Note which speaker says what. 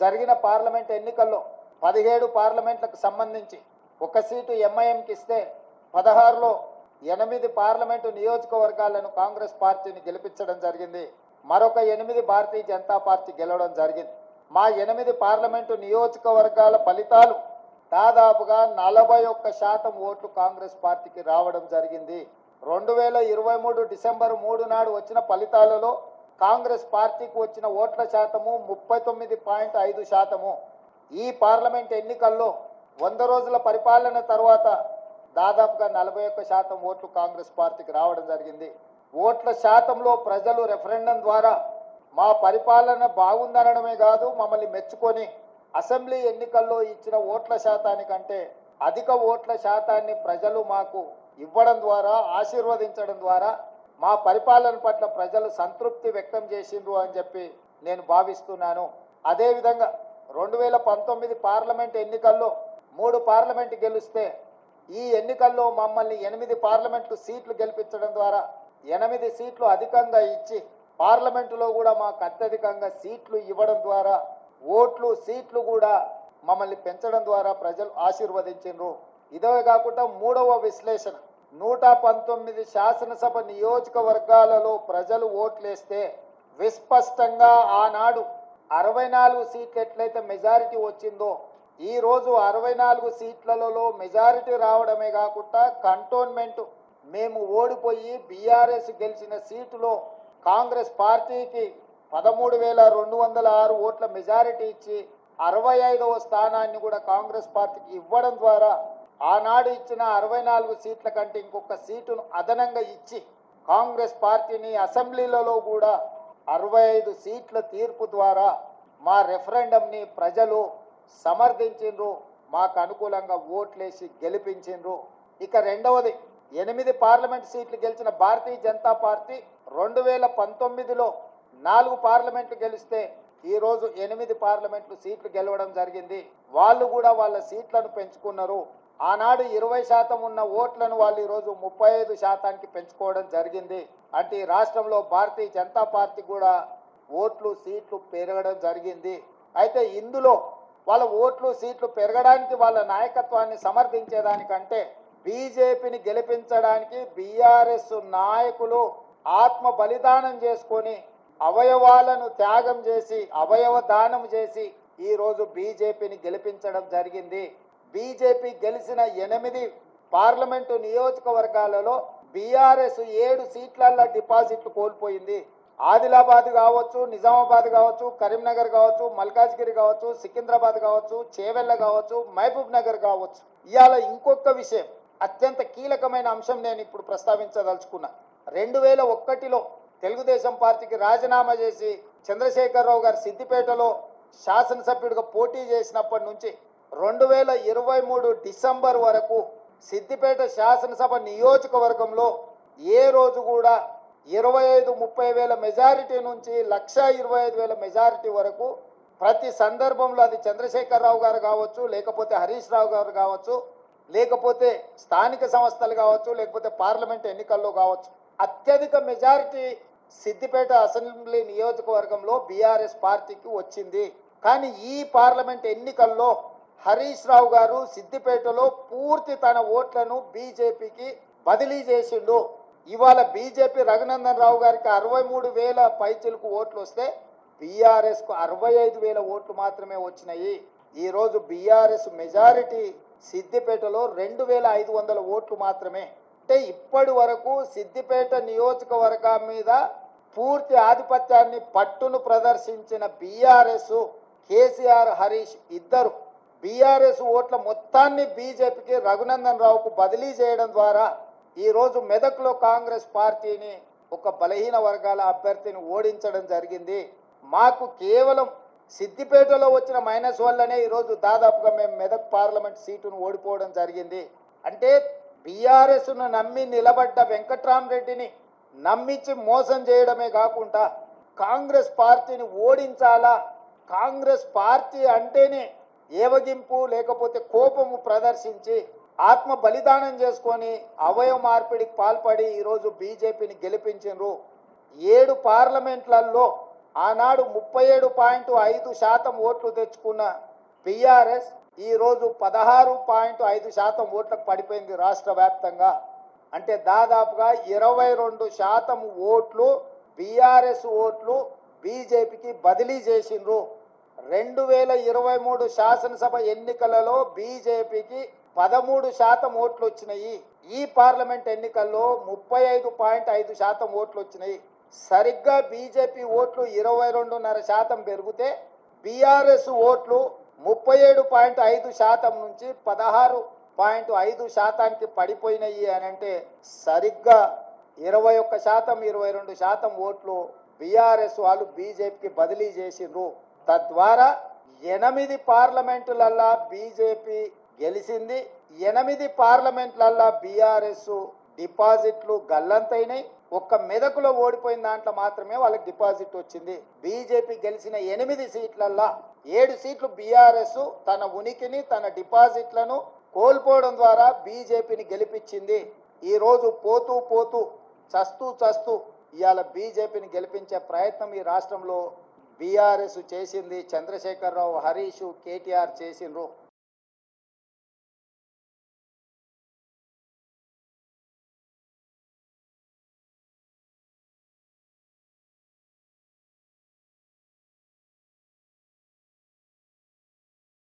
Speaker 1: జరిగిన పార్లమెంట్ ఎన్నికల్లో పదిహేడు పార్లమెంట్లకు సంబంధించి ఒక సీటు ఎంఐఎంకి ఇస్తే పదహారులో ఎనిమిది పార్లమెంటు నియోజకవర్గాలను కాంగ్రెస్ పార్టీని గెలిపించడం జరిగింది. మరొక ఎనిమిది భారతీయ జనతా పార్టీ గెలవడం జరిగింది. మా ఎనిమిది పార్లమెంటు నియోజకవర్గాల ఫలితాలు దాదాపుగా నలభై ఒక్క శాతం ఓట్లు కాంగ్రెస్ పార్టీకి రావడం జరిగింది. రెండు వేల ఇరవై మూడు డిసెంబర్ మూడు నాడు వచ్చిన ఫలితాలలో కాంగ్రెస్ పార్టీకి వచ్చిన ఓట్ల శాతము ముప్పై తొమ్మిది పాయింట్ ఐదు శాతము. ఈ పార్లమెంట్ ఎన్నికల్లో వంద రోజుల పరిపాలన తర్వాత దాదాపుగా నలభై ఒక్క శాతం ఓట్లు కాంగ్రెస్ పార్టీకి రావడం జరిగింది. ఓట్ల శాతంలో ప్రజలు రెఫరెండం ద్వారా మా పరిపాలన బాగుందనడమే కాదు మమ్మల్ని మెచ్చుకొని అసెంబ్లీ ఎన్నికల్లో ఇచ్చిన ఓట్ల శాతానికంటే అధిక ఓట్ల శాతాన్ని ప్రజలు మాకు ఇవ్వడం ద్వారా ఆశీర్వదించడం ద్వారా మా పరిపాలన పట్ల ప్రజలు సంతృప్తి వ్యక్తం చేసిండ్రు అని చెప్పి నేను భావిస్తున్నాను. అదేవిధంగా రెండు వేల పంతొమ్మిది పార్లమెంట్ ఎన్నికల్లో మూడు పార్లమెంట్ గెలిస్తే ఈ ఎన్నికల్లో మమ్మల్ని ఎనిమిది పార్లమెంటు సీట్లు గెలిపించడం ద్వారా ఎనిమిది సీట్లు అధికంగా ఇచ్చి పార్లమెంటులో కూడా మాకు అత్యధికంగా సీట్లు ఇవ్వడం ద్వారా ఓట్లు సీట్లు కూడా మమ్మల్ని పెంచడం ద్వారా ప్రజలు ఆశీర్వదించిండ్రు. ఇదే కాకుండా మూడవ విశ్లేషణ. నూట పంతొమ్మిది శాసనసభ నియోజకవర్గాలలో ప్రజలు ఓట్లేస్తే విస్పష్టంగా ఆనాడు అరవై నాలుగు సీట్లు ఎట్లయితే మెజారిటీ వచ్చిందో ఈ రోజు అరవై నాలుగు సీట్లలో మెజారిటీ రావడమే కాకుండా కంటోన్మెంట్. మేము ఓడిపోయి బీఆర్ఎస్ గెలిచిన సీటులో కాంగ్రెస్ పార్టీకి పదమూడు వేల రెండు వందల ఆరు ఓట్ల మెజారిటీ ఇచ్చి అరవై ఐదవ స్థానాన్ని కూడా కాంగ్రెస్ పార్టీకి ఇవ్వడం ద్వారా ఆనాడు ఇచ్చిన అరవై నాలుగు సీట్ల కంటే ఇంకొక సీటును అదనంగా ఇచ్చి కాంగ్రెస్ పార్టీని అసెంబ్లీలలో కూడా అరవై ఐదు సీట్ల తీర్పు ద్వారా మా రెఫరెండంని ప్రజలు సమర్థించిండ్రు మాకు అనుకూలంగా ఓట్లేసి గెలిపించిండ్రు. ఇక రెండవది ఎనిమిది పార్లమెంట్ సీట్లు గెలిచిన భారతీయ జనతా పార్టీ రెండు వేల పంతొమ్మిదిలో నాలుగు పార్లమెంట్లు గెలిస్తే ఈరోజు ఎనిమిది పార్లమెంట్లు సీట్లు గెలవడం జరిగింది. వాళ్ళు కూడా వాళ్ళ సీట్లను పెంచుకున్నారు. ఆనాడు ఇరవై శాతం ఉన్న ఓట్లను వాళ్ళు ఈరోజు ముప్పై ఐదు శాతానికి పెంచుకోవడం జరిగింది. అంటే ఈ రాష్ట్రంలో భారతీయ జనతా పార్టీ కూడా ఓట్లు సీట్లు పెరగడం జరిగింది. అయితే ఇందులో వాళ్ళ ఓట్లు సీట్లు పెరగడానికి వాళ్ళ నాయకత్వాన్ని సమర్థించేదానికంటే బీజేపీని గెలిపించడానికి బీఆర్ఎస్ నాయకులు ఆత్మ బలిదానం చేసుకొని అవయవాలను త్యాగం చేసి అవయవ దానం చేసి ఈరోజు బీజేపీని గెలిపించడం జరిగింది. బీజేపీ గెలిచిన ఎనిమిది పార్లమెంటు నియోజకవర్గాలలో బీఆర్ఎస్ ఏడు సీట్లల్లో డిపాజిట్లు కోల్పోయింది. ఆదిలాబాద్ కావచ్చు నిజామాబాద్ కావచ్చు కరీంనగర్ కావచ్చు మల్కాజ్గిరి కావచ్చు సికింద్రాబాద్ కావచ్చు చేవెళ్ళ కావచ్చు మహబూబ్ నగర్ కావచ్చు. ఇవాళ ఇంకొక విషయం అత్యంత కీలకమైన అంశం నేను ఇప్పుడు ప్రస్తావించదలుచుకున్నా. రెండు వేల ఒక్కటిలో తెలుగుదేశం పార్టీకి రాజీనామా చేసి చంద్రశేఖరరావు గారు సిద్దిపేటలో శాసనసభ్యుడిగా పోటీ చేసినప్పటి నుంచి రెండు వేల ఇరవై మూడు డిసెంబర్ వరకు సిద్దిపేట శాసనసభ నియోజకవర్గంలో ఏ రోజు కూడా ఇరవై ఐదు ముప్పై వేల మెజారిటీ నుంచి లక్ష ఇరవై ఐదు వేల మెజారిటీ వరకు ప్రతి సందర్భంలో అది చంద్రశేఖరరావు గారు కావచ్చు లేకపోతే హరీష్ రావు గారు కావచ్చు లేకపోతే స్థానిక సంస్థలు కావచ్చు లేకపోతే పార్లమెంట్ ఎన్నికల్లో కావచ్చు. అత్యధిక మెజారిటీ సిద్దిపేట అసెంబ్లీ నియోజకవర్గంలో బీఆర్ఎస్ పార్టీకి వచ్చింది. కానీ ఈ పార్లమెంట్ ఎన్నికల్లో హరీష్ రావు గారు సిద్దిపేటలో పూర్తి తన ఓట్లను బీజేపీకి బదిలీ చేసిండు. ఇవాళ బీజేపీ రఘునందన్ రావు గారికి అరవై మూడు వేల పైచిలకు ఓట్లు వస్తే బీఆర్ఎస్కు అరవై ఐదు వేల ఓట్లు మాత్రమే వచ్చినాయి. ఈరోజు బీఆర్ఎస్ మెజారిటీ సిద్దిపేటలో రెండు వేల ఐదు వందల ఓట్లు మాత్రమే. అంటే ఇప్పటి వరకు సిద్దిపేట నియోజకవర్గం మీద పూర్తి ఆధిపత్యాన్ని పట్టును ప్రదర్శించిన బీఆర్ఎస్ కేసీఆర్ హరీష్ ఇద్దరు బీఆర్ఎస్ ఓట్ల మొత్తాన్ని బీజేపీకి రఘునందన్ రావుకు బదిలీ చేయడం ద్వారా ఈరోజు మెదక్లో కాంగ్రెస్ పార్టీని ఒక బలహీన వర్గాల అభ్యర్థిని ఓడించడం జరిగింది. మాకు కేవలం సిద్దిపేటలో వచ్చిన మైనస్ వల్లనే ఈరోజు దాదాపుగా మేము మెదక్ పార్లమెంట్ సీటును ఓడిపోవడం జరిగింది. అంటే బీఆర్ఎస్ను నమ్మి నిలబడ్డ వెంకట్రామరెడ్డిని నమ్మించి మోసం చేయడమే కాకుండా కాంగ్రెస్ పార్టీని ఓడించాలా? కాంగ్రెస్ పార్టీ అంటేనే ఏవగింపు లేకపోతే కోపము ప్రదర్శించి ఆత్మ బలిదానం చేసుకొని అవయవ మార్పిడికి పాల్పడి ఈరోజు బీజేపీని గెలిపించారు ఏడు పార్లమెంట్లలో ఆనాడు ముప్పై ఏడు పాయింట్ ఐదు శాతం ఓట్లు తెచ్చుకున్న బీఆర్ఎస్ ఈరోజు పదహారు పాయింట్ ఐదు శాతం ఓట్లకు పడిపోయింది రాష్ట్ర వ్యాప్తంగా. అంటే దాదాపుగా ఇరవై రెండు శాతం ఓట్లు బీఆర్ఎస్ ఓట్లు బీజేపీకి బదిలీ చేసిండ్రు. రెండు వేల ఇరవై మూడు శాసనసభ ఎన్నికలలో బీజేపీకి పదమూడు శాతం ఓట్లు వచ్చినాయి. ఈ పార్లమెంట్ ఎన్నికల్లో ముప్పై ఐదు పాయింట్ ఐదు శాతం ఓట్లు వచ్చినాయి. సరిగ్గా బీజేపీ ఓట్లు ఇరవై రెండున్నర శాతం పెరిగితే బీఆర్ఎస్ ఓట్లు ముప్పై ఏడు పాయింట్ ఐదు శాతం నుంచి పదహారు పాయింట్ ఐదు శాతానికి పడిపోయినాయి అని అంటే సరిగ్గా ఇరవై ఒక్క శాతం ఇరవై రెండు శాతం ఓట్లు బీఆర్ఎస్ వాళ్ళు బీజేపీకి బదిలీ చేసిండ్రు. తద్వారా ఎనిమిది పార్లమెంటులల్లా బీజేపీ గెలిచింది ఎనిమిది పార్లమెంట్లల్లా బీఆర్ఎస్ డిపాజిట్లు గల్లంతైనాయి ఒక్క మెదకులో ఓడిపోయిన దాంట్లో మాత్రమే వాళ్ళకి డిపాజిట్ వచ్చింది. బీజేపీ గెలిచిన ఎనిమిది సీట్లల్లా ఏడు సీట్లు బీఆర్ఎస్ తన ఉనికిని తన డిపాజిట్లను కోల్పోవడం ద్వారా బీజేపీని గెలిపించింది. ఈరోజు పోతూ పోతూ చస్తూ చస్తూ ఇవాళ బీజేపీని గెలిపించే ప్రయత్నం ఈ రాష్ట్రంలో బీఆర్ఎస్ చేసింది చంద్రశేఖరరావు హరీష్ కేటీఆర్ చేసిండ్రు.